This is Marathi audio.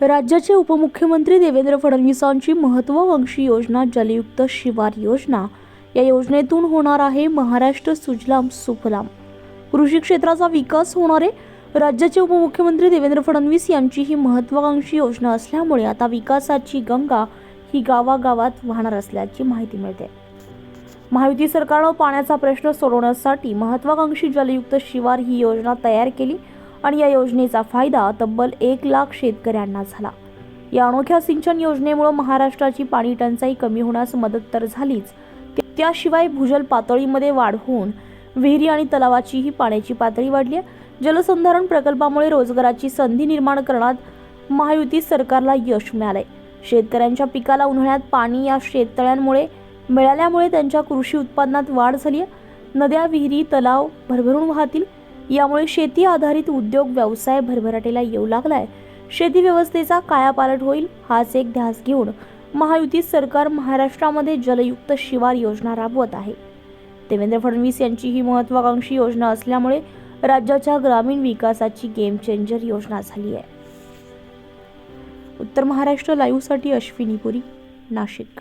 राज्याचे उपमुख्यमंत्री देवेंद्र फडणवीसांची महत्त्वाकांक्षी योजना जलयुक्त शिवार योजना. या योजनेतून होणार आहे महाराष्ट्र सुजलाम सुफलाम. कृषी क्षेत्राचा विकास होणार आहे. राज्याचे उपमुख्यमंत्री देवेंद्र फडणवीस यांची ही महत्त्वाकांक्षी योजना असल्यामुळे आता विकासाची गंगा ही गावागावात वाहणार असल्याची माहिती मिळते. महायुती सरकारनं पाण्याचा प्रश्न सोडवण्यासाठी महत्त्वाकांक्षी जलयुक्त शिवार ही योजना तयार केली. आणि या योजनेचा फायदा तब्बल एक लाख शेतकऱ्यांना झाला. या अनोख्या सिंचन योजनेमुळे महाराष्ट्राची पाणी टंचाई कमी होण्यास मदत तर झालीच. त्याशिवाय भूजल पातळीमध्ये वाढ होऊन विहिरी आणि तलावाचीही पाण्याची पातळी वाढली आहे. जलसंधारण प्रकल्पामुळे रोजगाराची संधी निर्माण करण्यात महायुती सरकारला यश मिळालंय. शेतकऱ्यांच्या पिकाला उन्हाळ्यात पाणी या शेततळ्यांमुळे मिळाल्यामुळे त्यांच्या कृषी उत्पादनात वाढ झाली आहे नद्या विहिरी तलाव भरभरून वाहतील. यामुळे शेती आधारित उद्योग व्यवसाय भरभराटीला येऊ लागलाय. शेती व्यवस्थेचा कायापालट होईल हाच एक ध्यास घेऊन महायुती सरकार महाराष्ट्रामध्ये जलयुक्त शिवार योजना राबवत आहे. देवेंद्र फडणवीस यांची ही महत्वाकांक्षी योजना असल्यामुळे राज्याच्या ग्रामीण विकासाची गेम चेंजर योजना झाली आहे. उत्तर महाराष्ट्र लाईव्हसाठी अश्विनी पुरी नाशिक.